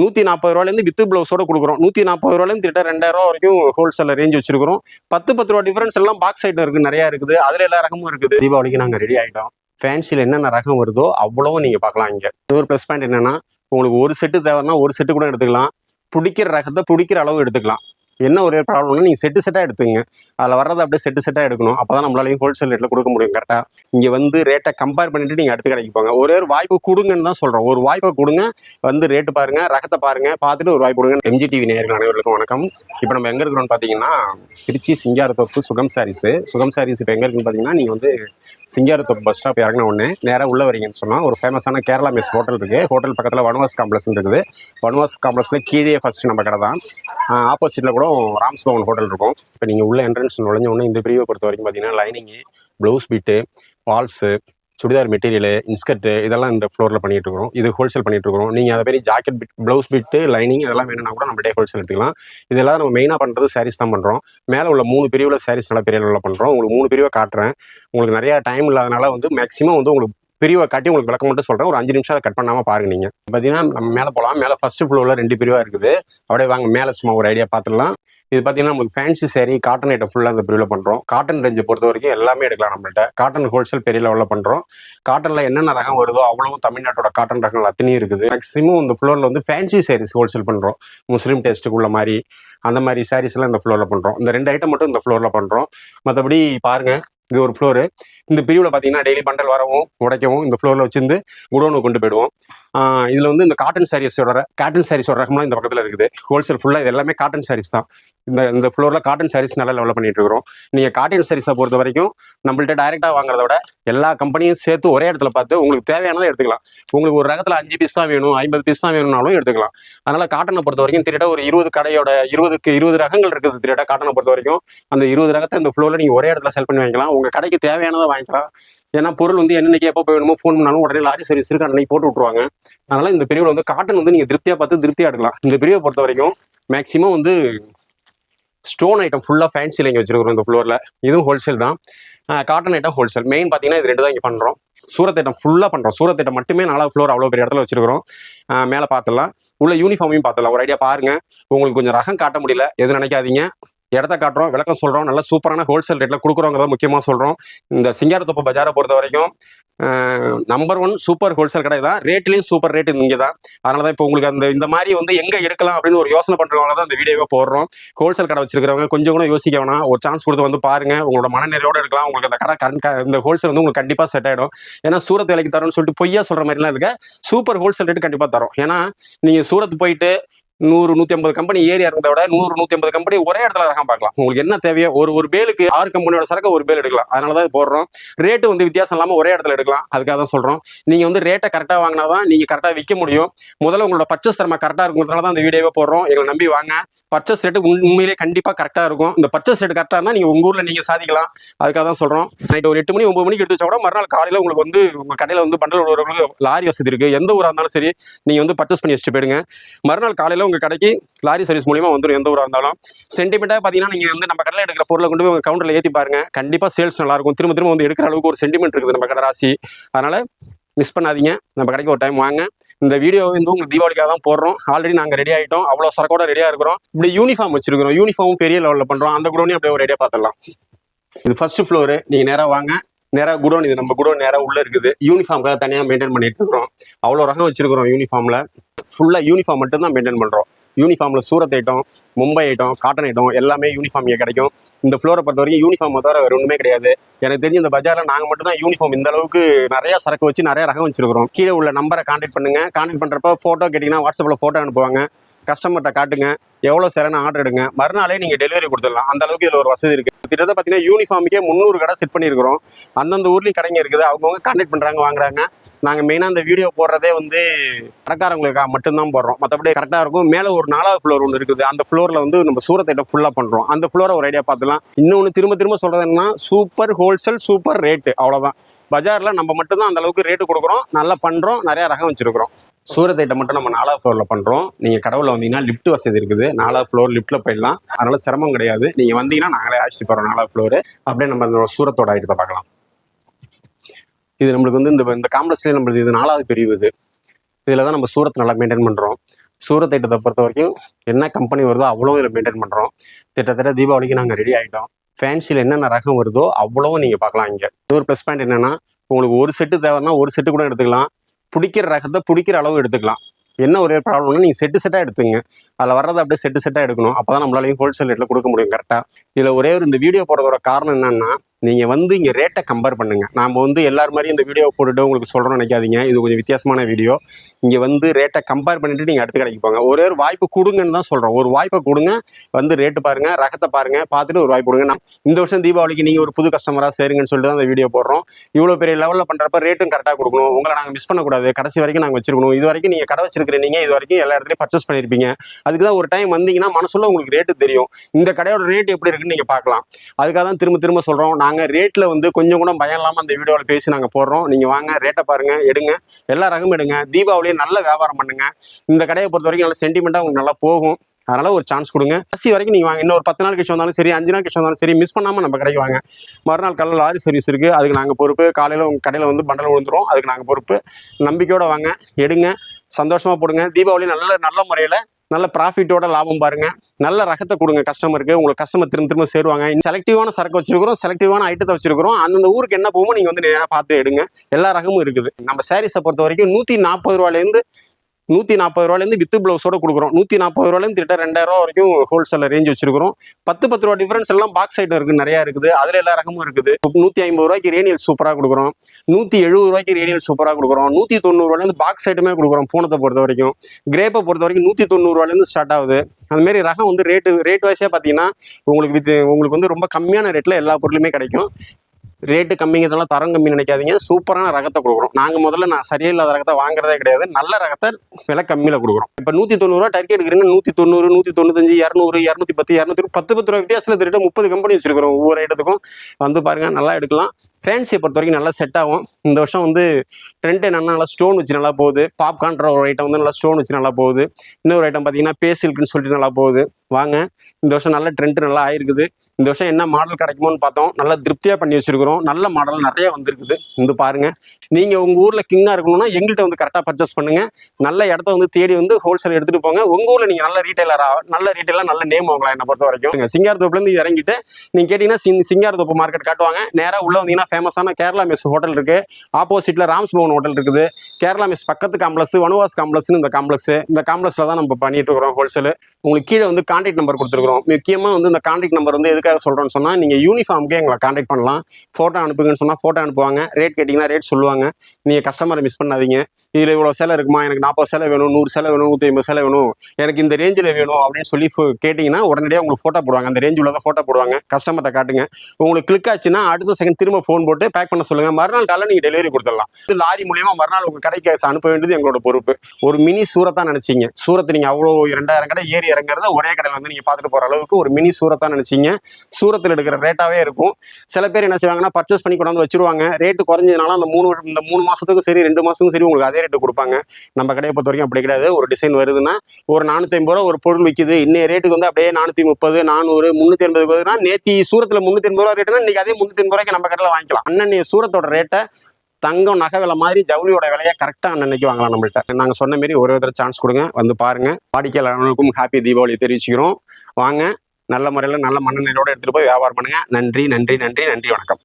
நூற்றி நாற்பது ரூபாயிலேருந்து வித்து ப்ளவுஸோட கொடுக்குறோம். நூற்றி நாற்பது ரூபாயிலேருந்து கிட்ட ரெண்டாயிரம் ரூபா வரைக்கும் ஹோல்சேலில் ரேஞ்ச் வச்சிருக்கிறோம். பத்து பத்து ரூபா டிஃபரன்ஸ் எல்லாம் பாக்ஸ் ஐட்டம் இருக்குது நிறையா இருக்குது. அதில் எல்லா ரகமும் இருக்குது. தீபாவளிக்கு நாங்கள் ரெடி ஆகிட்டோம் ஃபேன்சியில் என்னென்ன ரகம் வருதோ அவ்வளவும் நீங்கள் பார்க்கலாம் இங்கே. இன்னொரு ப்ளஸ் பாயிண்ட் என்னன்னா உங்களுக்கு ஒரு செட்டு தேவைன்னா ஒரு செட்டு கூட எடுத்துக்கலாம். பிடிக்கிற ரகத்தை பிடிக்கிற அளவு எடுத்துக்கலாம். என்ன ஒரே ப்ராப்ளம்னா நீங்கள் செட்டு செட்டாக எடுத்துங்க. அதில் வர்றதை அப்படியே செட்டு செட்டாக எடுக்கணும். அப்போ தான் நம்மளாலையும் ஹோல்சேல் ரேட்டில் கொடுக்க முடியும் கரெக்டாக இங்கே வந்து ரேட்டை கம்பேர் பண்ணிட்டு நீங்கள் அடுத்து கடைக்கு போங்க. ஒரே ஒரு வாய்ப்பு கொடுங்கன்னு தான் சொல்கிறோம் ஒரு வாய்ப்பை கொடுங்க வந்து ரேட்டு பாருங்கள் ரகத்தை பாருங்கள் பார்த்துட்டு ஒரு வாய்ப்பு கொடுங்க எம்ஜி டிவி நேயர்கள் அனைவருக்கும் வணக்கம். இப்போ நம்ம எங்கே இருக்கிறோம்னு பார்த்தீங்கன்னா திருச்சி சிங்காரத்தோப்பு சுகம் சாரீஸு சுகம் சாரீஸ் இப்போ எங்கே இருக்குன்னு பார்த்தீங்கன்னா நீங்கள் வந்து சிங்காரத்தோப்பு பஸ் ஸ்டாப் இறங்கின உடனே நேராக உள்ள வரீங்கன்னு சொன்னால் ஒரு ஃபேமஸான கேரளா மெஸ் ஹோட்டல் இருக்குது ஹோட்டல் பக்கத்தில் வனவாஸ் காம்ப்ளெக்ஸ் இருக்குது வனவாஸ் காம்ப்ளெக்ஸில் கீழே ஃபஸ்ட்டு நம்ம கடை தான். ஆப்போசிட்டில் கூட ராம்ஸ் பவன் ஹோட்டல் இருக்கும். இப்போ நீங்கள் உள்ள என்ட்ரன்ஸ் நுழைஞ்ச உடனே இந்த பிரிவை பொறுத்த வரைக்கும் பார்த்தீங்கன்னா lining blouse bit falls churidar material inskirt இதெல்லாம் இந்த ஃப்ளோரில் பண்ணிட்டு இருக்கிறோம் இது ஹோல்சேல் பண்ணிட்டு இருக்கிறோம் நீங்கள் அதை மாதிரி jacket bit blouse bit lining இதெல்லாம் வேணும்னா கூட நம்ம ஹோல்சேல் எடுத்துக்கலாம். இதெல்லாம் நம்ம மெயினாக பண்ணுறது சாரீஸ் தான் பண்ணுறோம் மேலே உள்ள மூணு பிரிவில் சாரீஸ் நல்லா பெரிய அளவில் பண்ணுறோம் உங்களுக்கு மூணு பிரிவை காட்டுறேன். உங்களுக்கு நிறையா டைம் இல்லாதனால வந்து மேக்ஸிமம் வந்து உங்களுக்கு பிரிவை காட்டி உங்களுக்கு விளக்கம் மட்டும் சொல்கிறேன் ஒரு அஞ்சு நிமிஷம் அதை கட் பண்ணாமல் பாருங்க நீங்கள் பார்த்தீங்கன்னா நம்ம மேலே போகலாம் மேலே ஃபர்ஸ்ட் ஃப்ளோரில் ரெண்டு பிரிவாக இருக்குது. அப்படியே வாங்க மேலே சும்மா ஒரு ஐடியா பார்த்துடலாம் இது பார்த்தீங்கன்னா உங்களுக்கு ஃபேன்சி சேரி காட்டன் ஐட்டம் ஃபுல்லாக இந்த பிரிவில் பண்ணுறோம் காட்டன் ரேஞ்சை பொறுத்த வரைக்கும் எல்லாமே எடுக்கலாம் நம்மள்கிட்ட காட்டன் ஹோல்சேல் பெரிய லெவலில் பண்ணுறோம் காட்டனில் என்னென்ன ரகம் வருதோ அவ்வளவும் தமிழ்நாட்டோட காட்டன் ரகங்கள் அத்தனையும் இருக்குது. மேக்ஸிமம் இந்த ஃப்ளோரில் வந்து ஃபேன்சி சேரீஸ் ஹோல்சேல் பண்ணுறோம் முஸ்லீம் டேஸ்ட்டுக்கு உள்ள மாதிரி அந்த மாதிரி sarees எல்லாம் இந்த ஃப்ளோரில் பண்ணுறோம் இந்த ரெண்டு ஐட்டம் மட்டும் இந்த ஃப்ளோரில் பண்ணுறோம் மற்றபடி பாருங்கள் இது ஒரு ஃப்ளோரு இந்த பிரிவில் பார்த்தீங்கன்னா டெய்லி பண்டல் வரவும் உடைக்கவும் இந்த ஃப்ளோரில் வச்சிருந்து குடோனுக்கு கொண்டு போயிடுவோம். இதில் வந்து இந்த காட்டன் சாரீஸோட காட்டன் சாரீஸோட ரகம்லாம் இந்த பக்கத்தில் இருக்குது. ஹோல்சேல் ஃபுல்லாக இது எல்லாமே காட்டன் சாரீஸ் தான். இந்த இந்த ஃப்ளோரில் காட்டன் சாரீஸ் நல்லா லெவலப் பண்ணிட்டு இருக்கிறோம். நீங்கள் காட்டன் சாரீஸை பொறுத்த வரைக்கும் நம்மள்ட்ட டைரெக்டாக வாங்குறத விட எல்லா கம்பெனியும் சேர்த்து ஒரே இடத்துல பார்த்து உங்களுக்கு தேவையானதை எடுத்துக்கலாம். உங்களுக்கு ஒரு ரகத்தில் அஞ்சு பீஸ் தான் வேணும் ஐம்பது பீஸ் தான் வேணும்னாலும் எடுத்துக்கலாம். அதனால் காட்டனை பொறுத்த வரைக்கும் திரட்ட ஒரு இருபது கடையோட இருபதுக்கு இருபது ரகங்கள் இருக்குது திரட்ட காட்டனை பொறுத்த வரைக்கும். அந்த இருபது ரகத்தை இந்த ஃப்ளோரில் நீங்கள் ஒரே இடத்துல செல் பண்ணி வாங்கிக்கலாம். உங்கள் கடைக்கு தேவையானதை வாங்கிக்கலாம். ஏன்னா பொருள் வந்து என்னென்னக்கு எப்போ போய் வேணுமோ ஃபோன் பண்ணாலும் உடனே லாரி சர்வீஸ் இருக்கு. அன்னைக்கு போட்டு விட்ருவாங்க அதனால இந்த பிரிவில் வந்து காட்டன் வந்து நீங்கள் திருப்தியாக பார்த்து திருப்தியாக எடுக்கலாம். இந்த பிரிவை பொறுத்த வரைக்கும் மேக்ஸிமம் வந்து ஸ்டோன் ஐட்டம் ஃபுல்லாக ஃபேன்சி இங்கே வச்சிருக்கிறோம் இந்த ஃப்ளோரில் இதுவும் ஹோல்சேல் தான். காட்டன் ஐட்டம் ஹோல்சேல் மெயின் பார்த்தீங்கன்னா இது ரெண்டு தான் இங்கே பண்ணுறோம் சூரத் ஐட்டம் ஃபுல்லாக பண்ணுறோம் சூரத் ஐட்டம் மட்டுமே நாலாவது ஃப்ளோர் அவ்வளோ பெரிய இடத்துல வச்சிருக்கிறோம். மேலே பார்த்துடலாம் உள்ள யூனிஃபார்மையும் பார்த்துடலாம் ஒரு ஐடியா பாருங்க. உங்களுக்கு கொஞ்சம் ரகம் காட்ட முடியல. எது நினைக்காதீங்க. இடத்த காட்டுறோம் விளக்கம் சொல்கிறோம் நல்ல சூப்பரான ஹோல்சேல் ரேட்டில் கொடுக்குறோங்கிறத முக்கியமாக சொல்கிறோம் இந்த சிங்காரத்தோப்பு பஜாரை பொறுத்த வரைக்கும் நம்பர் ஒன் சூப்பர் ஹோல்சேல் கடை தான். ரேட்லேயும் சூப்பர் ரேட் இங்கே தான் அதனால தான் இப்போ உங்களுக்கு அந்த இந்த மாதிரி வந்து எங்கே எடுக்கலாம் அப்படின்னு ஒரு யோசனை பண்ணுறவங்க தான் இந்த வீடியோவை போடுறோம். ஹோல்சேல் கடை வச்சிருக்கிறவங்க கொஞ்சம் கூட யோசிக்க வேணாம். ஒரு சான்ஸ் கொடுத்து வந்து பாருங்கள் உங்களோட மனநிறையோட எடுக்கலாம் உங்களுக்கு அந்த கடை கரண்ட் இந்த ஹோல்சேல் வந்து உங்களுக்கு கண்டிப்பாக செட் ஆகிடும் ஏன்னா சூரத் விலைக்கு தரோம்னு சொல்லிட்டு பொய்யா சொல்கிற மாதிரிலாம் இருக்க சூப்பர் ஹோல்சேல் ரேட் கண்டிப்பாக தரும். ஏன்னா நீங்கள் சூரத் போயிட்டு நூறு நூற்றி ஐம்பது கம்பெனி ஏறி இருந்ததை விட நூறு நூற்றி ஐம்பது கம்பெனி ஒரே இடத்துல ரகம் பார்க்கலாம். உங்களுக்கு என்ன தேவையோ ஒரு ஒரு பேலுக்கு ஆறு கம்பெனியோட சரக்கு ஒரு பேல் எடுக்கலாம். அதனால தான் போடுறோம். ரேட்டு வந்து வித்தியாசம் இல்லாமல் ஒரே இடத்துல எடுக்கலாம். அதுக்காக தான் சொல்கிறோம் நீங்கள் வந்து ரேட்டை கரெக்டாக வாங்கினா தான் நீங்கள் கரெக்டாக விற்க முடியும். முதல்ல உங்களோட பர்ச்சேஸ் திறமை கரெக்டாக இருக்கிறதுனால தான் இந்த வீடியோவை போடுறோம். எங்களை நம்பி வாங்க. பர்ச்சேஸ் ரேட்டு உண்மையிலே கண்டிப்பாக கரெக்டாக இருக்கும். இந்த பர்ச்சேஸ் ரேட் கரெக்டாக இருந்தால் நீங்கள் உங்கள் ஊரில் நீங்கள் சாதிக்கலாம். அதுக்காக தான் சொல்கிறோம் நைட் ஒரு எட்டு மணி ஒம்பது மணிக்கு எடுத்து வச்சா கூட மறுநாள் காலையில் உங்களுக்கு வந்து உங்கள் கடையில் வந்து பண்டல் உள்ளவர்களுக்கு லாரி வசதி இருக்குது எந்த ஊராக இருந்தாலும் சரி நீங்கள் வந்து பர்ச்சேஸ் பண்ணி வச்சுட்டு போயிடுங்க. மறுநாள் காலையில் உங்கள் கடைக்கு லாரி சர்வீஸ் மூலியமாக வந்துடும் எந்த ஊராக இருந்தாலும். சென்டிமெண்ட்டாக பார்த்தீங்கன்னா நீங்கள் வந்து நம்ம கடையில் எடுக்கிற பொருளை கொண்டு போய் உங்கள் கவுண்டரில் ஏற்றி பாருங்க. கண்டிப்பாக சேல்ஸ் நல்லாயிருக்கும் திரும்ப திரும்ப வந்து எடுக்கிற அளவுக்கு ஒரு சென்டிமெண்ட் இருக்குது நம்ம கடை ராசி. அதனால் மிஸ் பண்ணாதீங்க. நம்ம கடைக்கு ஒரு டைம் வாங்க. இந்த வீடியோ வந்து உங்களுக்கு தீபாவளிக்காக தான் போடுறோம். ஆல்ரெடி நாங்கள் ரெடி ஆகிட்டோம் அவ்வளோ சரக்கோட ரெடியாக இருக்கிறோம். இப்படி யூனிஃபார்ம் வச்சிருக்கிறோம். யூனிஃபார்ம் பெரிய லெவலில் பண்ணுறோம் அந்த குடோனையும் அப்படியே ஒரு ரெடியாக பார்த்துடலாம். இது ஃபர்ஸ்ட் ஃப்ளோரு நீங்கள் நேராக வாங்க. நேராக குடோன். இது நம்ம குடோன் நேராக உள்ளே இருக்குது. யூனிஃபார்முக்காக தனியாக மெயின்டைன் பண்ணிட்டு இருக்கிறோம். அவ்வளோ ரகம் வச்சிருக்கிறோம் யூனிஃபார்மில் ஃபுல்லாக யூனிஃபார்ம் மட்டும் தான் மெயின்டைன் பண்ணுறோம் யூனிஃபார்மில் Surat item Mumbai item cotton item எல்லாமே யூனிஃபார்ம் இங்கே கிடைக்கும். இந்த ஃப்ளோரை பொறுத்த வரைக்கும் யூனிஃபார்ம் தவிர வேறு ஒன்றுமே கிடையாது. எனக்கு தெரிஞ்ச இந்த பஜாரில் நாங்கள் மட்டும் தான் யூனிஃபார்ம் இந்த அளவுக்கு நிறைய சரக்கு வச்சு நிறைய ரகம் வச்சிருக்கிறோம். கீழே உள்ள நம்பரை கான்டாக்ட் பண்ணுங்க. கான்டாக்ட் பண்ணுறப்ப ஃபோட்டோ கேட்டிங்கன்னா வாட்ஸ்அப்பில் ஃபோட்டோ அனுப்புவாங்க. கஸ்டமர்கிட்ட காட்டுங்க. எவ்வளோ சரியான ஆர்டர் எடுங்க. மறுநாளே நீங்கள் டெலிவரி கொடுத்துடலாம். அந்த அளவுக்கு இதில் ஒரு வசதி இருக்குது கிட்டத்தட்ட பார்த்தீங்கன்னா யூனிஃபார்முக்கே முந்நூறு கடை செட் பண்ணியிருக்கிறோம். அந்தந்த ஊர்லேயும் கடைங்க இருக்குது. அவங்கவுங்க கான்டாக்ட் பண்ணுறாங்க வாங்குறாங்க. நாங்கள் மெயினாக அந்த வீடியோ போடுறதே வந்து கடைக்காரங்களுக்காக மட்டும்தான் போடுறோம். மற்றபடி கரெக்டாக இருக்கும். மேலே ஒரு நாலாவது ஃப்ளோர் ஒன்று இருக்குது. அந்த ஃப்ளோரில் வந்து நம்ம சூரத்தைட்டம் ஃபுல்லாக பண்ணுறோம் அந்த ஃப்ளோரை ஒரு ஐடியா பார்த்துலாம் இன்னொன்று திரும்ப திரும்ப சொல்கிறது என்னன்னா சூப்பர் ஹோல்சேல் சூப்பர் ரேட்டு அவ்வளோதான் பஜாரில் நம்ம மட்டும்தான் அந்த அளவுக்கு ரேட்டு கொடுக்குறோம். நல்லா பண்ணுறோம் நிறையா ரகம் வச்சுருக்குறோம். சூரத் ஐட்டம் மட்டும் நம்ம நாலாவது ஃப்ளோரில் பண்ணுறோம் நீங்கள் கடவுளில் வந்தீங்கன்னா லிஃப்ட் வசதி இருக்குது. நாலாவது ஃப்ளோர் லிஃப்ட்டில் போயிடலாம். அதனால சிரமம் கிடையாது. நீங்கள் வந்தீங்கன்னா நாங்களே அழைச்சிட்டு போகிறோம் நாலாவது ஃப்ளோரு அப்படியே நம்ம சூரத்தோட ஐட்டத்தை பார்க்கலாம். இது நம்மளுக்கு வந்து இந்த இந்த காம்ப்ளெக்ஸ்லேயே நம்மளுக்கு இது நாலாவது பிரிவு இது. இதில் தான் நம்ம சூரத்தை நல்லா மெயின்டைன் பண்ணுறோம் சூரத் ஐட்டத்தை பொறுத்த வரைக்கும் என்ன கம்பெனி வருதோ அவ்வளோ இதில் மெயின்டைன் பண்ணுறோம் கிட்டத்தட்ட தீபாவளிக்கு நாங்கள் ரெடி ஆகிட்டோம் ஃபேன்சியில் என்னென்ன ரகம் வருதோ அவ்வளவும் நீங்கள் பார்க்கலாம் இங்கே. இன்னொரு ப்ளஸ் பாயிண்ட் என்னென்னா உங்களுக்கு ஒரு செட்டு தேவைன்னா ஒரு செட்டு கூட எடுத்துக்கலாம். பிடிக்கிற ரகத்தை பிடிக்கிற அளவு எடுத்துக்கலாம். என்ன ஒரே ப்ராப்ளம்னா நீங்கள் செட்டு செட்டாக எடுத்துங்க. அதில் வர்றதை அப்படியே செட்டு செட்டாக எடுக்கணும். அப்போ தான் நம்மளாலையும் ஹோல்சேல் ரேட்டில் கொடுக்க முடியும் கரெக்டாக இதில் ஒரே ஒரு இந்த வீடியோ போடுறதோட காரணம் என்னன்னா நீங்கள் வந்து இங்கே ரேட்டை கம்பேர் பண்ணுங்க. நாம் வந்து எல்லார் மாதிரியும் இந்த வீடியோ போட்டுட்டு உங்களுக்கு சொல்கிறோம்னு நினைக்காதீங்க. இது கொஞ்சம் வித்தியாசமான வீடியோ இங்கே வந்து ரேட்டை கம்பேர் பண்ணிவிட்டு நீங்கள் அடுத்த கடைக்கு போங்க. ஒரே ஒரு வாய்ப்பு கொடுங்கன்னு தான் சொல்கிறோம் ஒரு வாய்ப்பை கொடுங்க வந்து ரேட்டு பாருங்க ரகத்தை பாருங்க பார்த்துட்டு ஒரு வாய்ப்பு கொடுங்க. நான் இந்த வருஷம் தீபாவளிக்கு நீங்கள் ஒரு புது கஸ்டமராக சேருங்கன்னு சொல்லிட்டு தான் இந்த வீடியோ போடுறோம். இவ்வளோ பெரிய லெவலில் பண்ணுறப்ப ரேட்டும் கரெக்டாக கொடுக்கணும். உங்களை நாங்கள் மிஸ் பண்ணக்கூடாது. கடைசி வரைக்கும் நாங்கள் வச்சிருக்கணும். இது வரைக்கும் நீங்கள் கடை வச்சிருக்கிறீங்க இது வரைக்கும் எல்லா இடத்துலையும் பர்ச்சேஸ் பண்ணியிருப்பீங்க அதுக்கு தான் ஒரு டைம் வந்தீங்கன்னா மனசுல உங்களுக்கு ரேட்டு தெரியும். இந்த கடையோட ரேட் எப்படி இருக்குன்னு நீங்கள் பார்க்கலாம். அதுக்காக தான் திரும்ப திரும்ப சொல்கிறோம் நாங்கள் ரேட்டில் வந்து கொஞ்சம் கூட பயம் இல்லாமல் அந்த வீடியோவில் பேசி நாங்கள் போடுறோம். நீங்கள் வாங்க ரேட்டை பாருங்கள் எடுங்க. எல்லா ரகமும் எடுங்க. தீபாவளியும் நல்ல வியாபாரம் பண்ணுங்கள் இந்த கடையை பொறுத்த வரைக்கும் நல்ல சென்டிமெண்ட்டாக உங்களுக்கு நல்லா போகும். அதனால ஒரு சான்ஸ் கொடுங்க. கடைசி வரைக்கும் நீங்கள் வாங்க. இன்னும் ஒரு பத்து நாள் கழிச்சு வந்தாலும் சரி அஞ்சு நாள் கழிச்சு வந்தாலும் சரி மிஸ் பண்ணாமல் நம்ம கடைக்கு வாங்க. மறுநாள் காலையில் லாரி சர்வீஸ் இருக்குது அதுக்கு நாங்கள் பொறுப்பு. காலையில் உங்கள் கடையில் வந்து பண்டல் விழுந்துரும். அதுக்கு நாங்கள் பொறுப்பு. நம்பிக்கையோடு வாங்க. எடுங்க. சந்தோஷமாக போடுங்க. தீபாவளி நல்ல நல்ல முறையில் நல்ல ப்ராஃபிட்டோட லாபம் பாருங்க. நல்ல ரகத்தை கொடுங்க கஸ்டமருக்கு உங்களுக்கு கஸ்டமர் திரும்ப திரும்ப சேருவாங்க. செலக்டிவான சரக்கு வச்சிருக்கிறோம் செலக்டிவான ஐட்டத்தை வச்சிருக்கிறோம். அந்தந்த ஊருக்கு என்ன போகுமோ நீங்கள் வந்து நேராக பார்த்து எடுங்க. எல்லா ரகமும் இருக்குது. நம்ம சாரீஸை பொறுத்த வரைக்கும் நூற்றி நாற்பது ரூபாயிலேருந்து நூற்றி நாற்பது ரூபாயிலேருந்து வித்து ப்ளவுஸோட கொடுக்குறோம். நூற்றி நாற்பது ரூபாயிலேருந்து கிட்ட ரெண்டாயிரம் ரூபா வரைக்கும் ஹோல்சேலில் ரேஞ்ச் வச்சிருக்கிறோம். பத்து பத்து ரூபா டிஃபரன்ஸ் எல்லாம் பாக்ஸ் ஐட்டம் இருக்குது நிறையா இருக்குது. அதில் எல்லா ரகமும் இருக்குது. நூற்றி ஐம்பது ரூபாய்க்கு ரேனியல் சூப்பராக கொடுக்குறோம். நூற்றி எழுபது ரூபாய்க்கு ரேனியல் சூப்பராக கொடுக்குறோம். நூற்றி தொண்ணூறுவாலேருந்து பாக்ஸ் ஐட்டமே கொடுக்குறோம் பூனத்தை பொறுத்த வரைக்கும். கிரேப்பை பொறுத்த வரைக்கும் நூற்றி தொண்ணூறுவாலேருந்து ஸ்டார்ட் ஆகுது. அந்த மாதிரி ரகம் வந்து ரேட்டு ரேட் வைஸே பார்த்தீங்கன்னா உங்களுக்கு வித் உங்களுக்கு வந்து ரொம்ப கம்மியான ரேட்டில் எல்லா பொருளுமே கிடைக்கும். ரேட்டு கம்மிங்கிறதெல்லாம் தரம் கம்மி நினைக்காதீங்க. சூப்பரான ரகத்தை கொடுக்குறோம். நாங்கள் முதல்ல நான் சரியில்லாத ரகத்தை வாங்குறதே கிடையாது. நல்ல ரகத்தை விலை கம்மியில் கொடுக்குறோம். இப்போ நூற்றி தொண்ணூறுரூவா டர்க்கி எடுக்கிறீங்க நூற்றி தொண்ணூறு நூற்றி தொண்ணூத்தஞ்சு இரநூறு இரநூத்தி பத்து இரநூத்தி பத்து பத்து ரூபா வித்தியாசத்தில் திருட்டு முப்பது கம்பெனி வச்சிருக்கிறோம் ஒவ்வொரு இடத்துக்கும் வந்து பாருங்கள் நல்லா எடுக்கலாம். ஃபேன்சியை பொறுத்த வரைக்கும் நல்லா செட் ஆகும். இந்த வருஷம் வந்து ட்ரெண்ட் என்னன்னா நல்லா ஸ்டோன் வச்சு நல்லா போகுது. பாப்கார்ன்ற ஒரு ஐட்டம் வந்து நல்லா ஸ்டோன் வச்சு நல்லா போகுது. இன்னொரு ஐட்டம் பார்த்தீங்கன்னா பேசில்க்குன்னு சொல்லிட்டு நல்லா போகுது. வாங்க இந்த வருஷம் நல்ல ட்ரெண்ட் நல்லா ஆயிருக்குது. இந்த வருஷம் என்ன மாடல் கிடைக்குமோன்னு பார்த்தோம். நல்லா திருப்தியாக பண்ணி வச்சிருக்கிறோம். நல்ல மாடல் நிறைய வந்திருக்குது. வந்து பாருங்கள் நீங்கள் உங்கள் ஊரில் கிங்காக இருக்கணும்னா எங்கள்கிட்ட வந்து கரெக்டாக பர்ச்சேஸ் பண்ணுங்கள் நல்ல இடத்த வந்து தேடி வந்து ஹோல்சேல் எடுத்துகிட்டு போங்க. உங்கள் ஊரில் நீங்கள் நல்ல ரீட்டைலராக நல்ல ரீட்டைலாக நல்ல நேம் வாங்கலாம் என்னை பொறுத்த வரைக்கும் சிங்காரத்தோப்புலேருந்து இறங்கிட்டு நீங்கள் கேட்டிங்கன்னா சிங் சிங்காரத்தோப்பு மார்க்கெட் காட்டுவாங்க. நேராக உள்ளே வந்தீங்கன்னா ஃபேமஸான கேரளா மெஸ் ஹோட்டல் இருக்குது ஆப்போசிட்டில் ராம்ஸ் பவன் ஹோட்டல் இருக்குது. கேரளா மெஸ் பக்கத்து காம்ப்ளெக்ஸ் வனுவாஸ் காம்ப்ளெக்ஸ்னு இந்த காம்ப்ளெக்ஸ் இந்த காம்ப்ளெக்ஸில் தான் நம்ம பண்ணிட்டு இருக்கிறோம் ஹோல்சேல் உங்களுக்கு கீழே வந்து கான்டாக்ட் நம்பர் கொடுத்துருக்குறோம். முக்கியமாக வந்து இந்த கான்டாக்ட் நம்பர் வந்து எதுக்காக சொல்கிறோன்னு சொன்னால் நீங்கள் யூனிஃபார்முக்கே எங்களை கான்டாக்ட் பண்ணலாம். ஃபோட்டோ அனுப்புங்கன்னு சொன்னால் ஃபோட்டோ அனுப்புவாங்க. ரேட் கேட்டிங்கன்னா ரேட் சொல்லுவாங்க. நீங்கள் கஸ்டமரை மிஸ் பண்ணாதீங்க. இதில் இவ்வளோ சேலை இருக்குமா? எனக்கு நாற்பது சேலை வேணும் நூறு சேலை வேணும் நூற்றி ஐம்பது சேலை வேணும். எனக்கு இந்த ரேஞ்சில் வேணும் அப்படின்னு சொல்லி ஃபோ- கேட்டிங்கன்னா உடனடியாக உங்களுக்கு ஃபோட்டோ போடுவாங்க. அந்த ரேஞ்ச் தான் ஃபோட்டோ போடுவாங்க. கஸ்டமர்கிட்ட காட்டுங்க. உங்களுக்கு கிளிக் ஆச்சுன்னா அடுத்த செகண்ட் திரும்ப ஃபோன் போட்டு பேக் பண்ண சொல்லுங்கள் மறுநாள் காலையில் நீங்கள் டெலிவரி கொடுத்துடலாம். இது லாரி மூலியமாக மறுநாள் உங்கள் கடைக்கு அனுப்ப வேண்டியது எங்களோட பொறுப்பு. ஒரு மினி சூரத்தான் நினச்சிங்க. சூரத்தை நீங்கள் அவ்வளோ ரெண்டாயிரம் கடை ஏறி இறங்குறத ஒரே கடையில் வந்து நீங்கள் பார்த்துட்டு போகிற அளவுக்கு ஒரு மினி சூரத்தான் நினச்சிங்க. சூரத்தில் எடுக்கிற ரேட்டாவே இருக்கும். சில பேர் என்ன செய்வாங்கன்னா பர்ச்சேஸ் பண்ணி கொண்டாந்து வச்சிருவாங்க. ரேட்டு குறைஞ்சதுனால அந்த மூணு வருஷம் இந்த மூணு மாதத்துக்கும் சரி ரெண்டு மாதத்துக்கும் சரி உங்களுக்கு அதே ரேட்டு கொடுப்பாங்க. நம்ம கடையை பொறுத்த வரைக்கும் அப்படி கிடையாது. ஒரு டிசைன் வருதுன்னா ஒரு நானூற்றி ஐம்பது ரூபா ஒரு பொருள் விற்கிது இன்னைய ரேட்டுக்கு வந்து அப்படியே நானூற்றி முப்பது நானூறு முந்நூற்றி எண்பது நேற்று சூரத்தில் முந்நூற்றி எண்பது ரூபா ரேட்டுனா இன்றைக்கி அதே முந்நூற்றி எண்பது ரூபாய்க்கு நம்ம கடையில் வாங்கிக்கலாம். அண்ணன் சூரத்தோட ரேட்டை தங்கம் நகை விலை மாதிரி ஜவுளியோட விலையை கரெக்டாக அன்னைக்கு வாங்கலாம் நம்மள்ட்ட? நாங்கள் சொன்ன மாரி ஒரு விதத்தில் சான்ஸ் கொடுங்க. வந்து பாருங்க. வாடிக்கையாளர்களுக்கும் ஹாப்பி தீபாவளி தெரிவிச்சுக்கிறோம். வாங்க. நல்ல முறையில் நல்ல மனநிலையோட எடுத்துகிட்டு போய் வியாபாரம் பண்ணுங்க. நன்றி நன்றி நன்றி நன்றி வணக்கம்.